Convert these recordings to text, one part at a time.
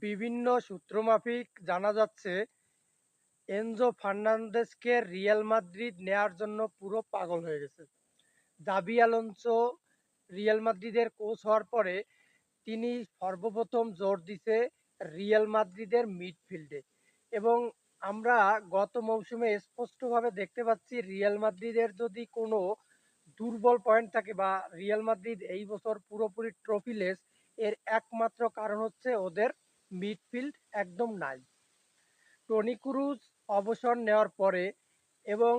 বিভিন্ন সূত্রমাফিক জানা যাচ্ছে, এনজো ফার্নান্দেজকে রিয়াল মাদ্রিদ নেয়ার জন্য পুরো পাগল হয়ে গেছে। জাবি আলোনসো রিয়াল মাদ্রিদের কোচ হওয়ার পরে তিনি সর্বপ্রথম জোর দিছে রিয়াল মাদ্রিদের মিডফিল্ডে। এবং আমরা গত মৌসুমে স্পষ্টভাবে দেখতে পাচ্ছি, রিয়াল মাদ্রিদের যদি কোনো দুর্বল পয়েন্ট থাকে বা রিয়াল মাদ্রিদ এই বছর পুরোপুরি ট্রফিলেস এর একমাত্র কারণ হচ্ছে ওদের মিডফিল্ড একদম নাই। টনি ক্রুজ অবসর নেওয়ার পরে এবং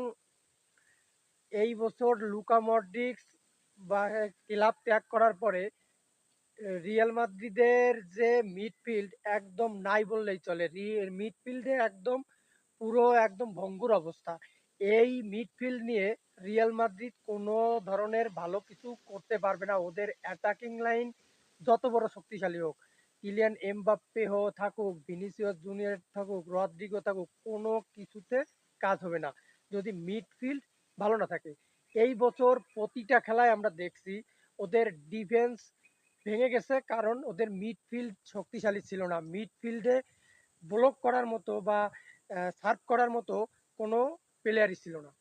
এই বছর লুকা মডরিক্স বা ক্লাব ত্যাগ করার পরে, রিয়াল মাদ্রিদের যে মিডফিল্ড একদম নাই বললেই চলে। মিডফিল্ডে একদম পুরো একদম ভঙ্গুর অবস্থা। এই মিডফিল্ড নিয়ে রিয়াল মাদ্রিদ কোনো ধরনের ভালো কিছু করতে পারবে না। ওদের অ্যাটাকিং লাইন যত বড় শক্তিশালী হোক। কিলিয়ান এমবাপ্পে হো থাকুক, ভিনিসিয়াস জুনিয়র থাকুক, রদ্রিগো থাকুক, কোনো কিছুতে কাজ হবে না। যদি মিডফিল্ড ভালো না থাকে, এই বছর প্রতিটা খেলায় আমরা দেখছি ওদের ডিফেন্স ভেঙে গেছে কারণ ওদের মিডফিল্ড শক্তিশালী ছিল না। মিডফিল্ডে ব্লক করার মতো বা সার্ভ করার মতো কোনো প্লেয়ারই ছিল না।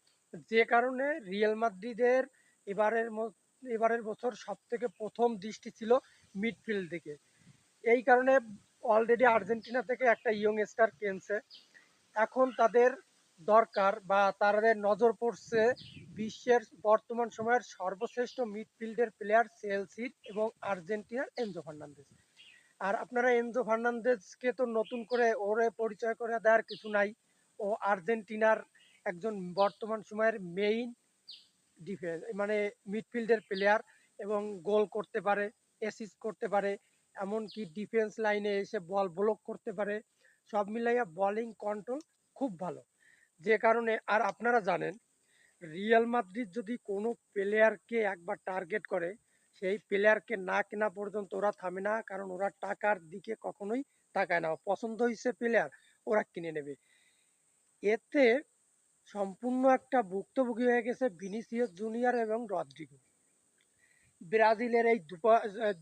যে কারণে রিয়াল মাদ্রিদের এবারের এবারের বছর সব থেকে প্রথম দৃষ্টি ছিল মিডফিল্ড দিকে। এই কারণে অলরেডি আর্জেন্টিনা থেকে একটা ইয়ং স্টার কিনছে। এখন তাদের দরকার বা তাদের নজর পড়ছে বিশ্বের বর্তমান সময়ের সর্বশ্রেষ্ঠ মিডফিল্ডের প্লেয়ার চেলসির এবং আর্জেন্টিনার এনজো ফার্নান্দেজ আর আপনারা এনজো ফার্নান্দেজকে তো নতুন করে ওরে পরিচয় করে দেওয়ার কিছু নাই। ও আর্জেন্টিনার একজন বর্তমান সময়ের মেইন ডিফেন্স মানে মিডফিল্ডের প্লেয়ার এবং গোল করতে পারে অ্যাসিস্ট করতে পারে। এমনকি ডিফেন্স লাইনে এসে বল ব্লক করতে পারে, সব মিলাইয়া বলিং কন্ট্রোল খুব ভালো। যে কারণে, আর আপনারা জানেন রিয়াল মাদ্রিদ যদি কোনো প্লেয়ারকে একবার টার্গেট করে, সেই প্লেয়ারকে না কেনা পর্যন্ত ওরা থামে না, কারণ ওরা টাকার দিকে কখনোই তাকায় না। পছন্দ হয়েছে প্লেয়ার ওরা কিনে নেবে। এতে সম্পূর্ণ একটা ভুক্তভোগী হয়ে গেছে ভিনিসিয়াস জুনিয়র এবং রদ্রিগো ব্রাজিলের এই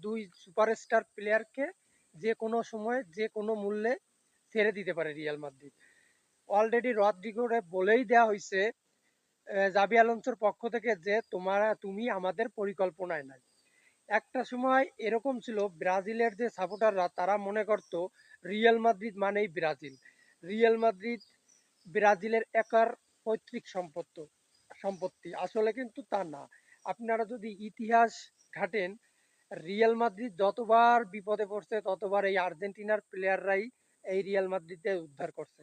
দুই সুপারস্টার প্লেয়ারকে যে কোনো সময়, যে কোনো মূল্যে ছেড়ে দিতে পারে রিয়াল মাদ্রিদ অলরেডি রদ্রিগোরে বলেই দেওয়া হয়েছে জাবি আলোনসোর পক্ষ থেকে যে তোমার, তুমি আমাদের পরিকল্পনায় নাই। একটা সময় এরকম ছিল, ব্রাজিলের যে সাপোর্টাররা তারা মনে করত রিয়াল মাদ্রিদ মানেই ব্রাজিল। রিয়াল মাদ্রিদ ব্রাজিলের একার পৈতৃক সম্পত্ত, সম্পত্তি। আসলে কিন্তু তা না। আপনারা যদি ইতিহাস ঘাটেন, রিয়াল মাদ্রিদ যতবার বিপদে পড়ছে, ততবার এই আর্জেন্টিনার প্লেয়াররাই এই রিয়াল মাদ্রিদে উদ্ধার করছে।